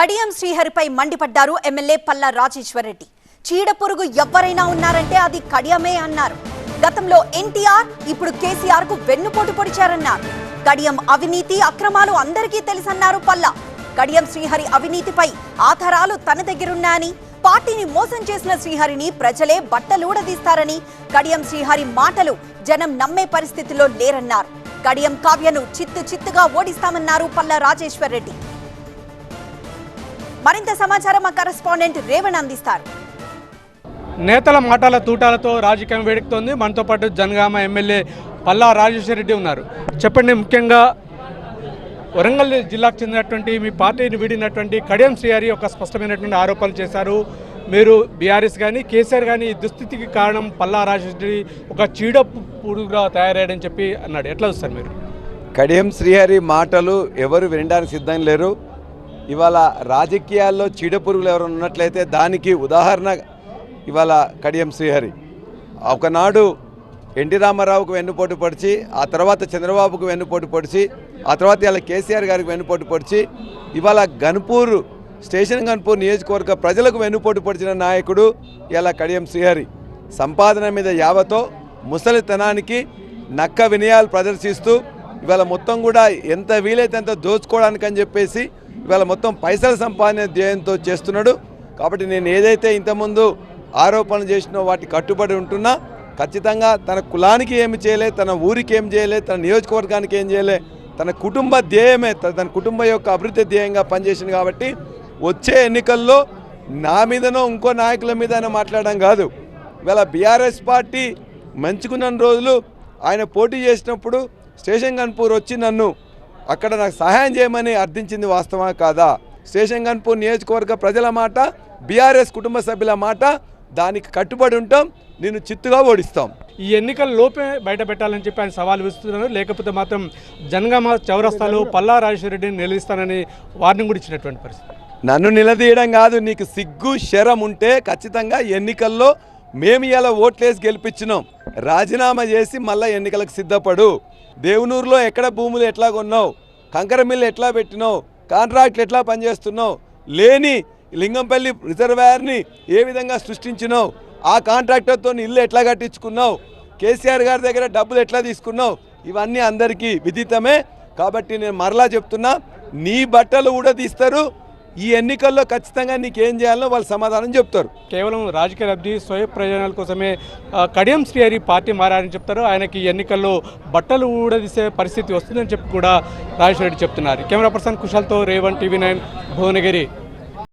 కడియం శ్రీహరిపై మండిపడ్డారు ఎమ్మెల్యే పల్లా రాజేశ్వరరెడ్డి. చీడ పొరుగు ఎవరైనా ఉన్నారంటే అది కడియమే అన్నారు. గతంలో ఎన్టీఆర్ ఇప్పుడు కేసీఆర్కు వెన్నుపోటు పొడిచారన్నారు. కడియం అవినీతి అక్రమాలు అందరికీ తెలుసన్నారు పల్లా. కడియం శ్రీహరి అవినీతిపై ఆధారాలు తన దగ్గరున్నాయని పార్టీని మోసం చేసిన శ్రీహరిని ప్రజలే బట్టలూడదీస్తారని కడియం శ్రీహరి మాటలు జనం నమ్మే పరిస్థితిలో లేరన్నారు. కడియం కావ్యను చిత్తు చిత్తుగా ఓడిస్తామన్నారు పల్లా రాజేశ్వర్ రెడ్డి మరింత సమాచారం మా కరెస్పాండెంట్ రేవణ్ అందిస్తారు. నేతల మాటల తూటాలతో రాజకీయం వేడెక్కుతోంది మనతో పాటు జనగామ ఎమ్మెల్యే పల్లా రాజేశ్వర రెడ్డి ఉన్నారు. చెప్పండి ముఖ్యంగా వరంగల్ జిల్లాకు చెందినటువంటి మీ పార్టీని వీడినటువంటి కడియం శ్రీహరి ఒక స్పష్టమైనటువంటి ఆరోపణలు చేశారు. మీరు బీఆర్ఎస్ కానీ కేసీఆర్ కానీ ఈ దుస్థితికి కారణం పల్లా రాజేశ్వర రెడ్డి ఒక చీడ పురుగుగా తయారయ్యాడని చెప్పి అన్నాడు. ఎట్లా చూస్తారు మీరు? కడియం శ్రీహరి మాటలు ఎవరు వినడానికి సిద్ధం లేరు. ఇవాళ రాజకీయాల్లో చీడపురుగులు ఎవరైనా ఉన్నట్లయితే దానికి ఉదాహరణ ఇవాళ కడియం శ్రీహరి. ఒకనాడు ఎన్టీ రామారావుకు వెన్నుపోటు పొడిచి ఆ తర్వాత చంద్రబాబుకు వెన్నుపోటు పొడిచి ఆ తర్వాత ఇలా కేసీఆర్ గారికి వెన్నుపోటు పొడిచి ఇవాళ గన్పూర్ స్టేషన్ గన్పూర్ నియోజకవర్గ ప్రజలకు వెన్నుపోటు పొడిచిన నాయకుడు ఇలా కడియం శ్రీహరి. సంపాదన మీద యావతో ముసలితనానికి నక్క వినయాలు ప్రదర్శిస్తూ ఇవాళ మొత్తం కూడా ఎంత వీలైతే అంత దోచుకోవడానికి అని చెప్పేసి ఇవాళ మొత్తం పైసలు సంపాదన ధ్యేయంతో చేస్తున్నాడు. కాబట్టి నేను ఏదైతే ఇంతకుముందు ఆరోపణలు చేసినో వాటి కట్టుబడి ఉంటున్నా ఖచ్చితంగా తన కులానికి ఏమి చేయలే తన ఊరికి ఏం చేయలే తన నియోజకవర్గానికి ఏం చేయలే తన కుటుంబ ధ్యేయమే తన కుటుంబ కుటుంబం యొక్క అభివృద్ధి ధ్యేయంగా పనిచేసింది కాబట్టి వచ్చే ఎన్నికల్లో నా మీదనో ఇంకో నాయకుల మీద మాట్లాడడం కాదు. ఇవాళ బీఆర్ఎస్ పార్టీ మంచుకున్న రోజులు ఆయన పోటీ చేసినప్పుడు స్టేషన్ గన్పూర్ వచ్చి నన్ను అక్కడ నాకు సహాయం చేయమని అర్థించింది వాస్తవా కాదా? స్టేషన్ గన్పూర్ నియోజకవర్గ ప్రజల మాట బీఆర్ఎస్ కుటుంబ సభ్యుల మాట దానికి కట్టుబడి ఉంటాం నేను చిత్తుగా ఓడిస్తాం. ఈ ఎన్నికల లోపే బయట పెట్టాలని చెప్పి ఆయన సవాల్ విస్తున్నారు. లేకపోతే మాత్రం జనగామ చౌరస్తాలో పల్లా రాజేశ్వర రెడ్డిని నిలదీస్తానని వార్నింగ్ కూడా ఇచ్చినటువంటి పరిస్థితి. నన్ను నిలదీయడం కాదు నీకు సిగ్గు శరం ఉంటే ఖచ్చితంగా ఎన్నికల్లో మేము ఇలా ఓట్లేసి గెలిపించినాం. రాజీనామా చేసి మళ్ళీ ఎన్నికలకు సిద్ధపడు. దేవునూరులో ఎక్కడ భూములు ఎట్లా కొన్నావు? కంకర మిల్లు ఎట్లా పెట్టినావు? కాంట్రాక్ట్లు ఎట్లా పనిచేస్తున్నావు? లేని లింగంపల్లి రిజర్వాయర్ని ఏ విధంగా సృష్టించినావు? ఆ కాంట్రాక్టర్తో ఇల్లు ఎట్లా కట్టించుకున్నావు? కేసీఆర్ గారి దగ్గర డబ్బులు ఎట్లా తీసుకున్నావు? ఇవన్నీ అందరికీ విదితమే. కాబట్టి నేను మరలా చెప్తున్నా నీ బట్టలు కూడా తీస్తారు ఈ ఎన్నికల్లో ఖచ్చితంగా నీకేం చేయాలో వాళ్ళు సమాధానం చెప్తారు. కేవలం రాజకీయ లబ్ధి స్వయ ప్రయోజనాల కోసమే కడియం శ్రీహరి పార్టీ మారని చెప్తారు. ఆయనకి ఎన్నికల్లో బట్టలు ఊడదీసే పరిస్థితి వస్తుందని చెప్పి కూడా రాజేశ్వర రెడ్డి చెప్తున్నారు. కెమెరా పర్సన్ కుశల్తో రేవన్ టీవీ నైన్ భువనగిరి.